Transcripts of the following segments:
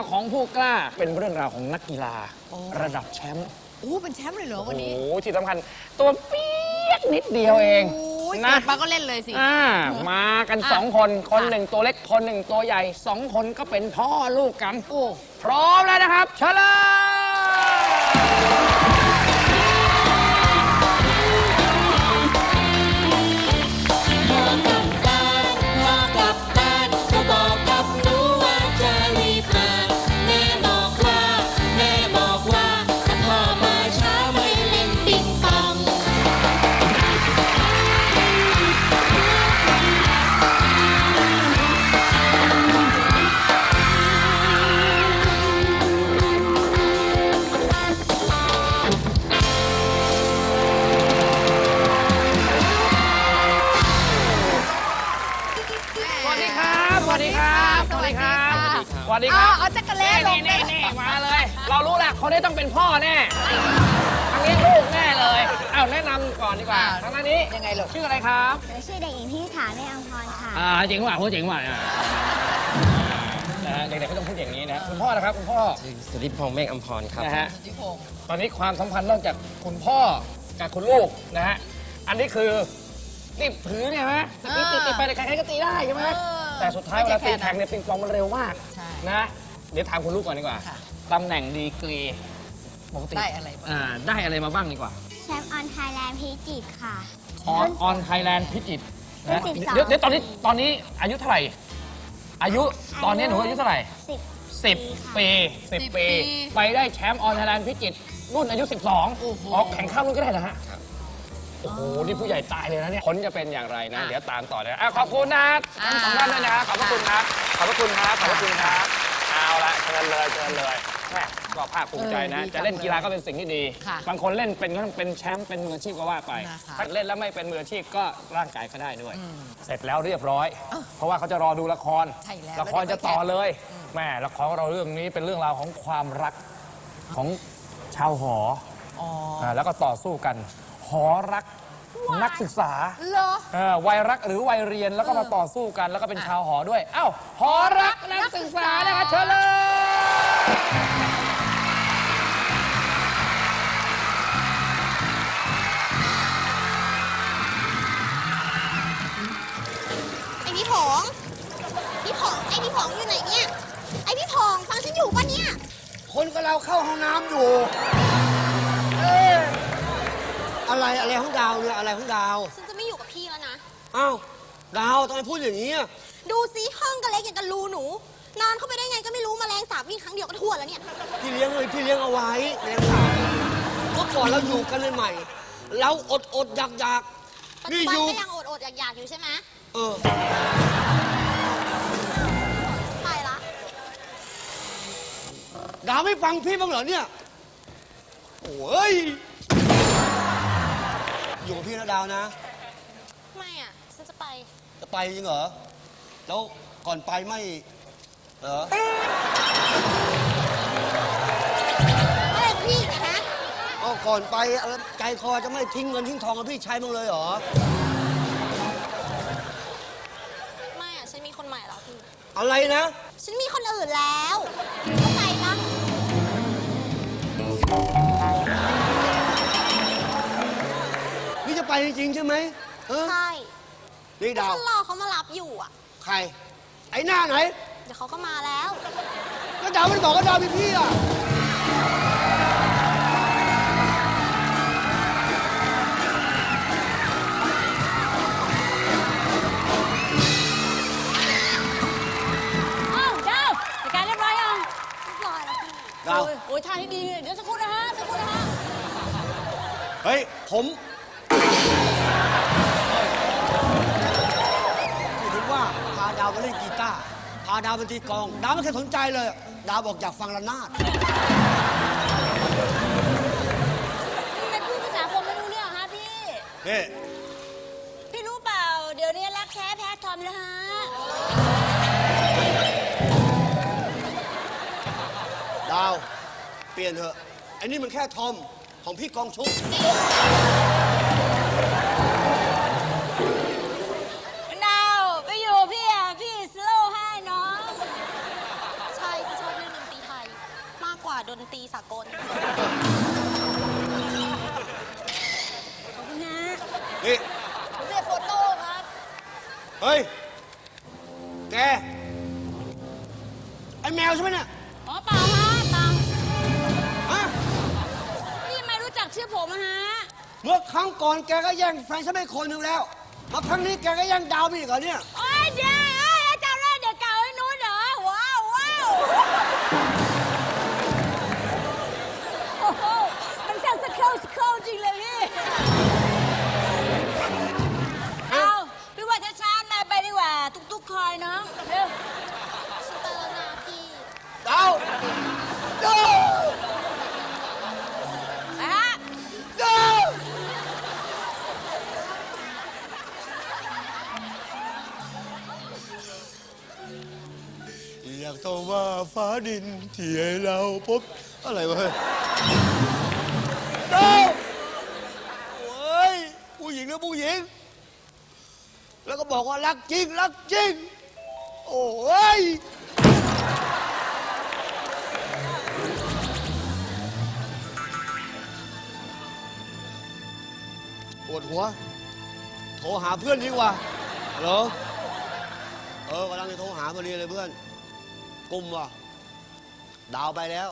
รื่องราวของผู้กล้า เป็นเรื่องราวของนักกีฬา ระดับแชมป์โอ้เป็นแชมป์เลยเหรอวันนี้โอ้โหที่สำคัญ ตัวเปียกนิดเดียวเองโอ้ยนะ เกิดมาก็เล่นเลยสิ อ่ามากันอะสองคนคนค่ะ หนึ่งตัวเล็กคนหนึ่งตัวใหญ่สองคนก็เป็นพ่อลูกกัน โอ้ พร้อมแล้วนะครับ เชิญเลางด้านนี้ยังไงลูกชื่ออะไรครับหนูชื่อเด็กหญิงที่ฐานแม่อัมพรค่ะ อ่าเจ๋งว่ะพูดเจ๋งว่ะอ่านะฮะเด็กๆก็ต้องพูดอย่างนี้นะคุณพ่อนะครับคุณพ่อสุริพงษ์เมฆอัมพรครับ นะฮะสุทธิพงศ์ตอนนี้ความสัมพันธ์นอกจากคุณพ่อกับคุณลูกนะฮะอันนี้คือนี่ถือเนี่ยฮะตีตีตีไปใครๆก็ตีได้ใช่ไหมเออแต่สุดท้ายเวลาตีไม่ใช่แทงเนี่ยปิงปองมันเร็วมากใช่นะเดี๋ยวถามคุณลูกก่อนดีกว่าค่ะ ตำแหน่งดีกรีปกติได้อะไรบ้างอ่าได้อะไรมาบ้างดีกว่า แชมป์ออนไทยแลนด์พิจิตรค่ะ ออนออนไทยแลนด์พิจิตรนะรุ่นสิบสองเดี๋ยวเดี๋ยวตอนนี้ตอนนี้อายุเท่าไหร่ อายุตอนนี้หนูอายุเท่าไหร่สิบ สิบปีสิบสิบปีปี ไปได้แชมป์ออนไทยแลนด์พิจิตรรุ่นอายุ 12โอ้โห ออกแข่งข้ามรุ่นก็ได้นะฮะโอ้โหนี่ผู้ใหญ่ตายเลยนะเนี่ยผลจะเป็นอย่างไรนะอะเดี๋ยวตามต่อเลยอะขอบคุณนะทั้งสองท่านด้วยนะขอบพระคุณครับขอบพระคุณครับขอบพระคุณครับเอาละเชิญเลยเชิญเลย แม่ก็ภาคภูมิใจนะ เออดีจังจะเล่นกีฬาก็เป็นสิ่งที่ดี ค่ะบางคนเล่นเป็นก็ต้องเป็นแชมป์เป็นมืออาชีพก็ว่าไป นะคะถ้าเล่นแล้วไม่เป็นมืออาชีพก็ร่างกายก็ได้ด้วย เสร็จแล้วเรียบร้อย เพราะว่าเขาจะรอดูละครใช่แล้วละครจะต่อเลยแม่ละครของเราเรื่องนี้เป็นเรื่องราวของความรักของชาวหออ๋อาแล้วก็ต่อสู้กัน หอรักนักศึกษา เหรอ เออวัยรักหรือวัยเรียนแล้วก็มาต่อสู้กัน แล้วก็เป็นชาวหอด้วย เอ้า หอรักนักศึกษานะครับเชิญเลย คนกับเราเข้าห้องน้ำอยู่เอ๊ะอะไรอะไรของดาวเนี่ยอะไรของดาวฉันจะไม่อยู่กับพี่แล้วนะ อ้าวดาวทำไมพูดอย่างนี้อะดูซิห้องกันเล็กอย่างกับรูหนู นอนเข้าไปได้ไงก็ไม่รู้แมลงสาบวิ่งครั้งเดียวก็ทั่วแล้วเนี่ย พี่เลี้ยงเลยพี่เลี้ยงเอาไว้เลี้ยงสาวเมื่อก่อนเราอยู่กันใหม่ๆเราอดอดอยากอยากปัจนี่จุบันอยู่ก็ยังอดอดๆอยากๆอยู่ใช่ไหมเออ ดาวไม่ฟังพี่บ้างเหรอเนี่ยโอ้ยอยู่กับพี่นะดาวนะ ไม่อะ ฉันจะไป จะไปจริงเหรอ แล้วก่อนไปไม่ เหรออะไรของพี่เนยนะเอาก่อนไปอะไรใจคอจะไม่ทิ้งเงินทิ้งทองกับพี่ใช้บ้างเลยเหรอ ไม่อะ ฉันมีคนใหม่แล้วพี่ อะไรนะ ฉันมีคนอื่นแล้ จะไปจริงๆใช่ไหมเออใช่นี่ดาว ฉันรอเขามารับอยู่อะ ใคร ไอ้หน้าไหน เดี๋ยวเขาก็มาแล้วแล้วดาวไม่ได้บอกว่าดาวเป็นพี่อะ อ้าวดาวจัดการเรียบร้อยยังเรียบร้อยแล้วพี่ ดาว โอ้ยโอ้ยทางที่ดี เดี๋ยวสักครู่นะฮะ สักครู่นะฮะ เฮ้ย ผม พูดถึงว่าพาดาวมาเล่นกีตาร์พาดาวมาตีกลอง ดาวไม่เคยสนใจเลย ดาวบอกอยากฟังระนาดทำไมพูดภาษาผมไม่รู้เรื่องฮะพี่ นี่พี่รู้เปล่า เดี๋ยวนี้รักแท้แพ้ทอมแล้วฮะ ดาว เปลี่ยนเถอะไอ้นี่มันแค่ทอมของพี่กองชุบ ดนตรีสากลนี่ ผมเรียกโฟโต้ครับ เฮ้ย แก ไอแมวใช่ไหมเนี่ย อ๋อเปล่าฮะเปล่าฮะ พี่ไม่รู้จักชื่อผมอะฮะ เมื่อครั้งก่อนแกก็แย่งแฟนฉันไปคนหนึ่งแล้ว มาครั้งนี้แกก็แย่งดาวไปอีกเหรอเนี่ย โอ้ยเย ฟ้าดินที่ให้เราพบอะไรวะเฮ้ยดาวโอ้ยผู้หญิงนะผู้หญิง แล้วก็บอกว่ารักจริงรักจริง โอ้ยปวดหัว โทรหาเพื่อนดีกว่าฮัลโหลเออกำลังจะโทรหาพอดีเลยเพื่อนกลุ่มว่ะ ดาวไปแล้ว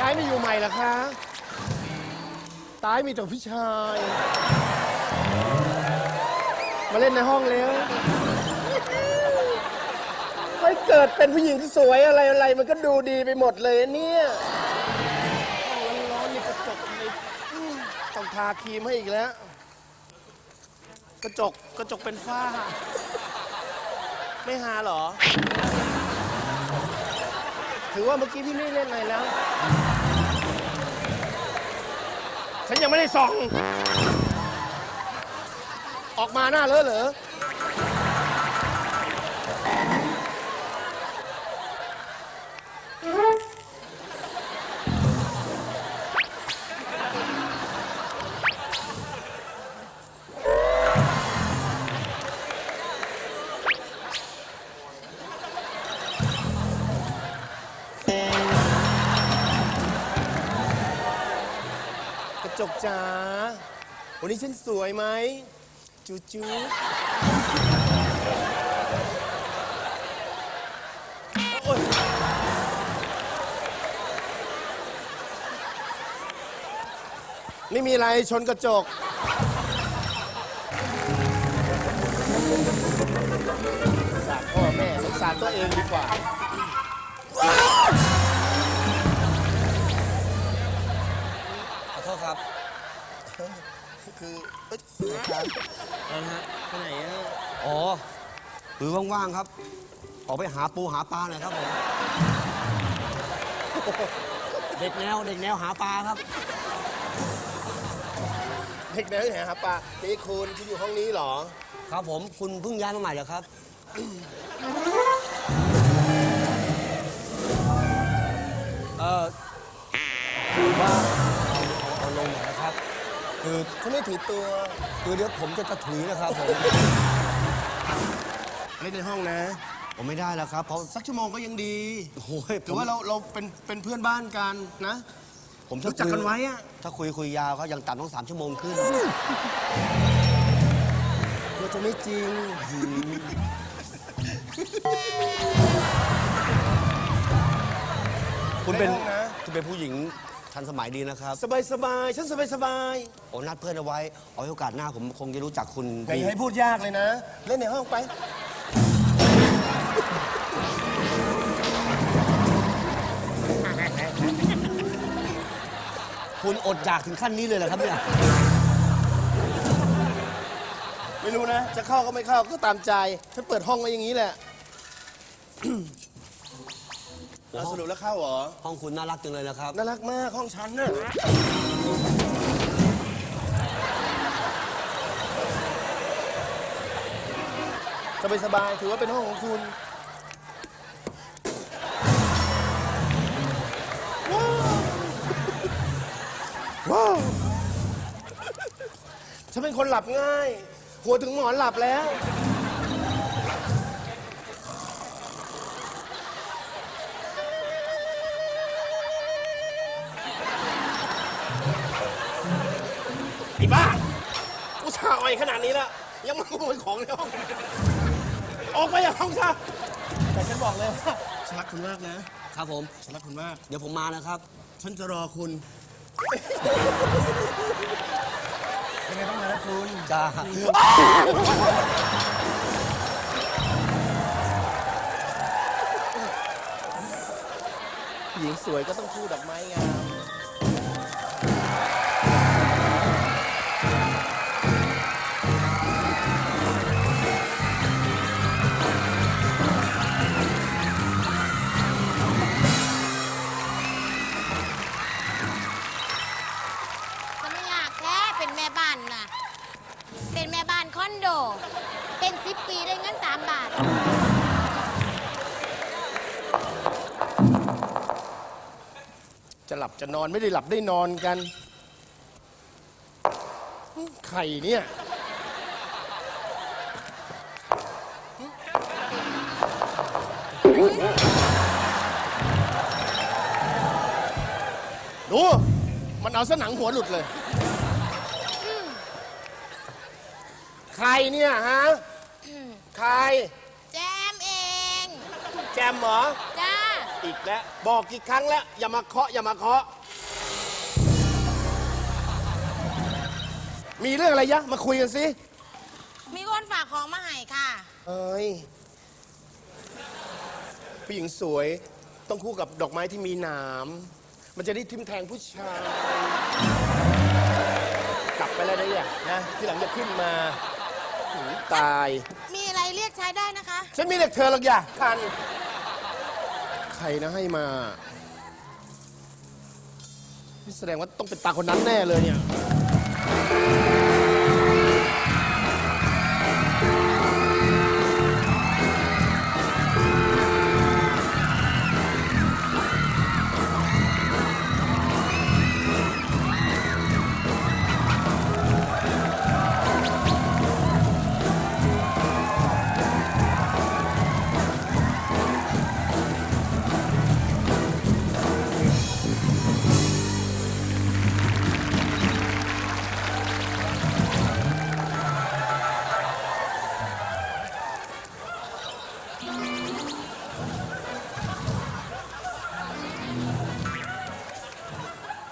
ย้ายมาอยู่ใหม่เหรอคะ ตายมีแต่ผู้ชาย มาเล่นในห้องแล้วไม่เกิดเป็นผู้หญิงที่สวยอะไรอะไร มันก็ดูดีไปหมดเลยเนี่ยาครีมให้อีกแล้ว กระจกกระจกเป็นฝ้า ไม่หาเหรอ ถือว่าเมื่อกี้พี่ไม่เล่นอะไรแล้ว ฉันยังไม่ได้ส่อง ออกมาหน้าเลอะเหรอ จกจ๋าวันนี้ฉันสวยไหมจูจูโอ๊ยไม่มีอะไรชนกระจกสงสารพ่อแม่สงสารตัวเองดีกว่า คือเอ้ยครับอะไรนะฮะไปไหนอะอ๋อหรือว่างๆครับ ออกไปหาปูหาปลาหน่อยครับผมเด็กแนวเด็กแนวหาปลาครับ เด็กแนวที่ไหนครับป้านี่คุณที่อยู่ห้องนี้เหรอ ครับผมคุณเพิ่งย้ายมาใหม่เหรอครับ เออ คือฉันไม่ถือตัว คือเดี๋ยวผมจะกระถุยนะครับผมเล่นในห้องนะ ผมไม่ได้แล้วครับ เพราะสักชั่วโมงก็ยังดีโอ้ยถือว่าเราเราเป็นเป็นเพื่อนบ้านกันนะ ผมรู้จักกันไว้อะ ถ้าคุยคุยยาวเขายังต่ำต้องสามชั่วโมงขึ้นกลัวจะไม่จริงคุณเป็นในห้องนะ คุณเป็นผู้หญิง ทันสมัยดีนะครับ สบายสบายฉันสบายสบายโอ้นัดเพื่อนเอาไว้เอาไว้โอกาสหน้าผมคงจะรู้จักคุณไม่ดีให้พูดยากเลยนะ เล่นในห้องไป คุณอดอยากถึงขั้นนี้เลยเหรอครับเนี่ย ไม่รู้นะ จะเข้าก็ไม่เข้าก็ตามใจ ฉันเปิดห้องไว้อย่างนี้แหละ แล้วสรุปแล้วเข้าเหรอ ห้องคุณน่ารักจังเลยนะครับ น่ารักมากห้องฉันน่ะสบายสบายๆถือว่าเป็นห้องของคุณ ว้าวว้าวฉันเป็นคนหลับง่ายหหัวถึงหมอนหลับแล้ว บ้าอุตส่าห์อ่อยขนาดนี้แล้วยังมาขโมยของในห้องออกไปจากห้องซะแต่ฉันบอกเลยว่าฉันรักคุณมากนะ ครับผม ฉันรักคุณมาก เดี๋ยวผมมานะครับ ฉันจะรอคุณยังไงต้องมานะคุณจ้าหญิงสวยก็ต้องคู่ดอกไม้งาม หลับจะนอนไม่ได้หลับได้นอนกันไข่เนี่ยดูมันเอาสนังหัวหลุดเลย ใครเนี่ยฮะ ใคร แจมเอง แจมเหรอ จ้า อีกแล้ว บอกกี่ครั้งแล้ว อย่ามาเคาะอย่ามาเคาะ มีเรื่องอะไรยะ มาคุยกันสิ มีคนฝากของมาให้ค่ะ เอ้ยผู้หญิงสวยต้องคู่กับดอกไม้ที่มีหนาม มันจะได้ทิ่มแทงผู้ชาย กลับไปแล้วนะเนี่ยนะที่หลังจะขึ้นมาหือตาย มีอะไรเรียกใช้ได้นะคะ ฉันมีเด็กเธอหรอกอย่าคัน ใครนะให้มานี่แสดงว่าต้องเป็นตาคนนั้นแน่เลยเนี่ย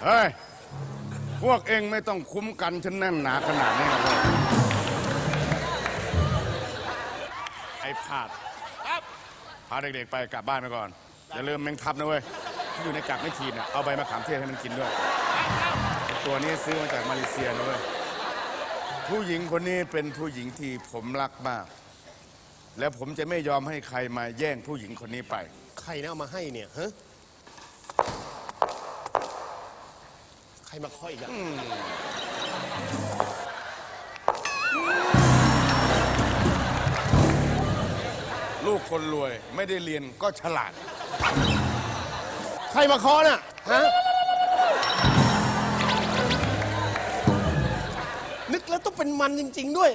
เฮ้ย พวกเองไม่ต้องคุ้มกันฉันแน่นหนาขนาดนี้หรอกเว้ยไอ้ผาดพาเด็กๆไปกลับบ้านไปก่อน อย่าลืมแมงทับนะเว้ย ที่อยู่ในกากไม่ทีน่ะเอาใบมะขามเทศให้มันกินด้วย ตัวนี้ซื้อมาจากมาเลเซียนะเว้ย ผู้หญิงคนนี้เป็นผู้หญิงที่ผมรักมาก และผมจะไม่ยอมให้ใครมาแย่งผู้หญิงคนนี้ไป ใครนะเอามาให้เนี่ยฮะ ใค รมาเคาะอีกอะลูกคนรวยไม่ได้เรียนก็ฉลาด ใครมาเคาะน่ะฮะนึกแล้วต้องเป็นมันจริง ๆ ด้วย